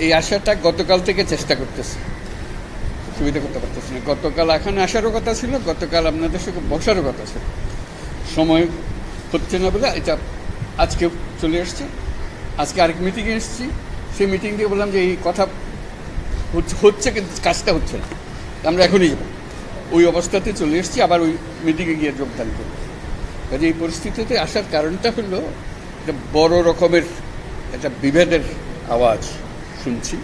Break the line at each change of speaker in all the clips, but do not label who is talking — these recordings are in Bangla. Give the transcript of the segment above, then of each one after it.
এই আশাটা গতকাল থেকে চেষ্টা করতেছি। সুবিধা করতে পারতেছি না। গতকাল এখানে আসারও কথা ছিল, গতকাল আপনাদের সঙ্গে বসারও কথা ছিল। সময় হচ্ছে না বলে এটা আজকে চলে এসছে। আজকে আরেক মিটিংয়ে এসেছি। সেই মিটিং বললাম যে এই কথা হচ্ছে- হচ্ছে কিন্তু কাজটা হচ্ছে না। আমরা এখনই যাব। ওই অবস্থাতে চলে এসেছি, আবার ওই মিটিংয়ে গিয়ে যোগদান করব। কাজে এই পরিস্থিতিতে আসার কারণটা হলো একটা বড় রকমের একটা বিভেদের আওয়াজ। শুনছি।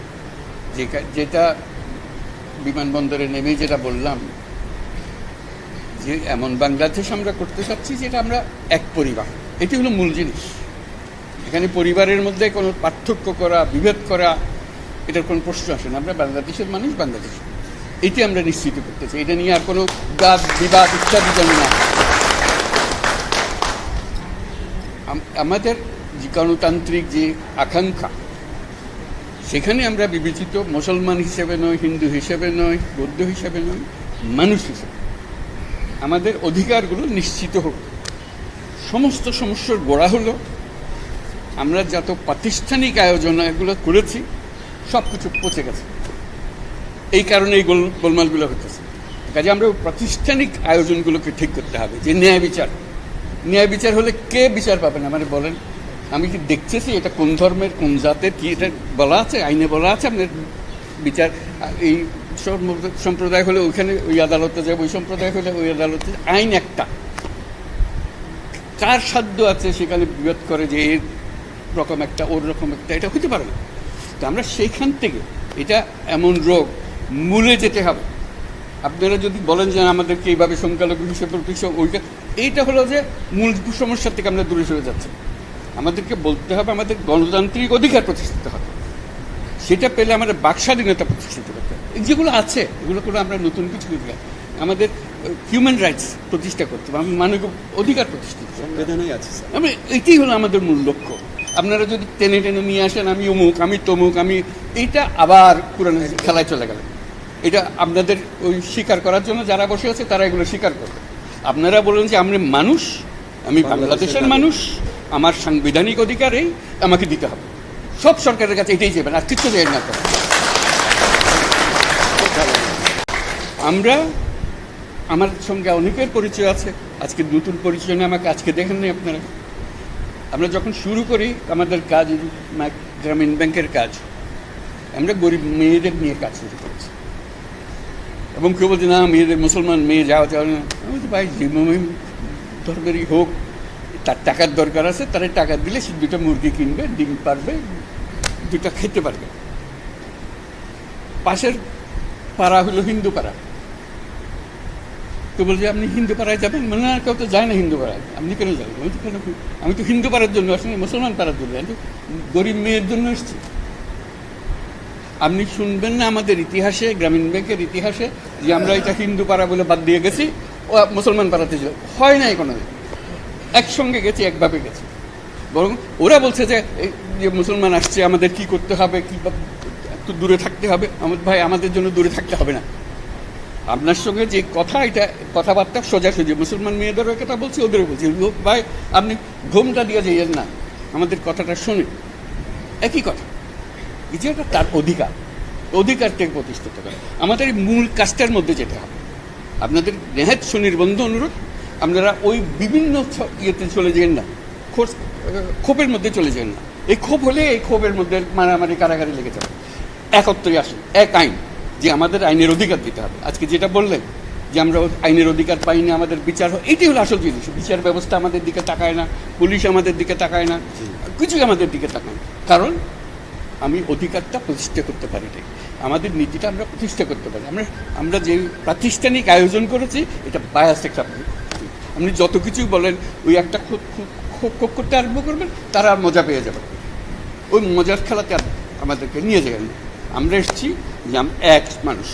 যেটা বিমানবন্দরে নেমে যেটা বললাম, যে এমন বাংলাদেশ আমরা করতে চাচ্ছি যেটা আমরা এক পরিবার। এটি হলো মূল জিনিস। এখানে পরিবারের মধ্যে কোনো পার্থক্য করা, বিভেদ করা, এটার কোনো প্রশ্ন আসে না। আমরা বাংলাদেশের মানুষ, বাংলাদেশ। এটি আমরা নিশ্চিত করতে চাই। এটা নিয়ে আর কোনো বাদ, বিবাদ ইত্যাদি যেন না আমাদের যে গণতান্ত্রিক যে আকাঙ্ক্ষা সেখানে আমরা বিবেচিত মুসলমান হিসেবে নয় হিন্দু হিসেবে নয় বৌদ্ধ হিসেবে নয় মানুষ হিসেবে আমাদের অধিকারগুলো নিশ্চিত হোক। সমস্ত সমস্যার গোড়া হলো, আমরা যত প্রাতিষ্ঠানিক আয়োজন এগুলো করেছি সব কিছু পচে গেছে। এই কারণে এই গোল, গোলমালগুলো হতেছে কাজে আমরা প্রাতিষ্ঠানিক আয়োজনগুলোকে ঠিক করতে হবে, যে ন্যায় বিচার। ন্যায় বিচার হলে কে বিচার পাবেন মানে বলেন আমি কি দেখতেছি এটা কোন ধর্মের, কোন জাতের, কি এটা বলা আছে, আইনে বলা আছে আপনার বিচার? এই সম- সম্প্রদায় হলে ওইখানে ওই আদালতে যাবে, ওই সম্প্রদায় হলে ওই আদালতে আইন একটা। কার সাধ্য আছে সেখানে বিরোধ করে যে এর রকম একটা, ওর রকম একটা? এটা হতে পারে না। তো আমরা সেইখান থেকে, এটা এমন রোগ, মূলে যেতে হবে। আপনারা যদি বলেন যে আমাদেরকে এইভাবে সংখ্যালঘু হিসেবে ওইটা, এইটা হলো যে মূল সমস্যার থেকে আমরা দূরে সরে যাচ্ছি। আমাদেরকে বলতে হবে আমাদের গণতান্ত্রিক অধিকার প্রতিষ্ঠিত হবে। সেটা পেলে আমাদের বাক স্বাধীনতা প্রতিষ্ঠিত করতে হবে। যেগুলো আছে এগুলো করে আমরা নতুন কিছু করতে হবে। আমাদের হিউম্যান রাইটস প্রতিষ্ঠা করতে হবে আমাদের মানবিক অধিকার প্রতিষ্ঠিত
সংবিধানেই আছে
আমি এটাই হলো আমাদের মূল লক্ষ্য। আপনারা যদি টেনে টেনে নিয়ে আসেন আমি অমুক আমি তমুক আমি এইটা আবার পুরানো খেলায় চলে গেল। এটা আপনাদের ওই স্বীকার করার জন্য যারা বসে আছে তারা এগুলো স্বীকার করবে। আপনারা বলুন যে আমি মানুষ আমি বাংলাদেশের মানুষ আমার সাংবিধানিক অধিকার এই, আমাকে দিতে হবে। সব সরকারের কাছে এটাই চাইবেন, আর কিচ্ছু চাই না। আমরা, আমার সঙ্গে অনেকের পরিচয় আছে, আজকে নতুন পরিচয় নিয়ে আমাকে আজকে দেখেন নাই আপনারা। আমরা যখন শুরু করি, আমাদের কাজ গ্রামীণ ব্যাংকের কাজ। আমরা গরিব মেয়েদের নিয়ে কাজ শুরু করেছি। এবং কেউ বলছে, না, মেয়েদের মুসলমান মেয়ে যাওয়া যাওয়া না। আমি ভাই ধর্মেরই হোক তার টাকার দরকার আছে, তারা টাকা দিলে সে দুটো মুরগি কিনবে, ডিম পারবে, দুটো খেতে পারবে। পাশের পাড়া হলো হিন্দু পাড়া। তো বলছে, আপনি হিন্দু পাড়ায় যাবেন? মানে না, কেউ তো যায় না হিন্দু পাড়ায়। আপনি কেন যাবেন? তো কেন আমি তো হিন্দু পাড়ার জন্য আসলে মুসলমান পাড়ার জন্য। আমি গরিব মেয়ের জন্য এসেছি। আপনি শুনবেন না আমাদের ইতিহাসে, গ্রামীণ ব্যাংকের ইতিহাসে, যে আমরা এটা হিন্দু পাড়া বলে বাদ দিয়ে গেছি, ও মুসলমান পাড়াতে হয় নাই কোনো একসঙ্গে গেছি, একভাবে গেছি। বরং ওরা বলছে যে যে মুসলমান আসছে, আমাদের কি করতে হবে, কি একটু দূরে থাকতে হবে। আমার ভাই, আমাদের জন্য দূরে থাকতে হবে না। আপনার সঙ্গে যে কথা, এটা কথাবার্তা সোজাসুজি। মুসলমান মেয়েদেরও কথা বলছি, ওদেরও বলছি। ভাই, আপনি ঘুমটা দিয়ে যাইয়েন না। আমাদের কথাটা শুনে একই কথা। এই যে তার অধিকার। অধিকারটাকে প্রতিষ্ঠিত করে। আমাদের মূল কাজটার মধ্যে যেতে হবে। আপনাদের নেহাত সুনির্বন্ধ অনুরোধ আপনারা ওই বিভিন্ন ইয়েতে চলে যান না। খোঁজ ক্ষোভের মধ্যে চলে যান না। এই ক্ষোভ হলে এই ক্ষোভের মধ্যে মারামারি, কারাগারি লেগে যাবে। একত্রে আসুন। এক আইন, যে আমাদের আইনের অধিকার দিতে হবে। আজকে যেটা বললেন, যে আমরা আইনের অধিকার পাই না আমাদের বিচার হয়, এটাই হলো আসল জিনিস। বিচার ব্যবস্থা আমাদের দিকে তাকায় না, পুলিশ আমাদের দিকে তাকায় না, কিছুই আমাদের দিকে তাকায় না। কারণ, আমি অধিকারটা প্রতিষ্ঠা করতে পারি নাই। আমাদের নীতিটা আমরা প্রতিষ্ঠা করতে পারি। আমরা আমরা যে প্রাতিষ্ঠানিক আয়োজন করেছি, এটা বায়াস একটা আপনি যত কিছুই বলেন ওই একটা খুব খুব খুব করতে আরম্ভ করবেন তারা আর মজা পেয়ে যাবে ওই মজার খেলাতে আর আমাদেরকে নিয়ে যাবেন না। আমরা এসেছি যে এক মানুষ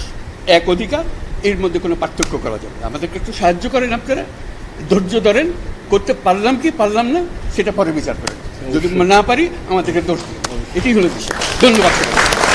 এক অধিকার এর মধ্যে কোনো পার্থক্য করা যাবে। আমাদেরকে একটু সাহায্য করেন আপনারা ধৈর্য ধরেন করতে পারলাম কি পারলাম না সেটা পরে বিচার করেন যদি না পারি আমাদেরকে দোষ এটাই হলো বিষয় ধন্যবাদ।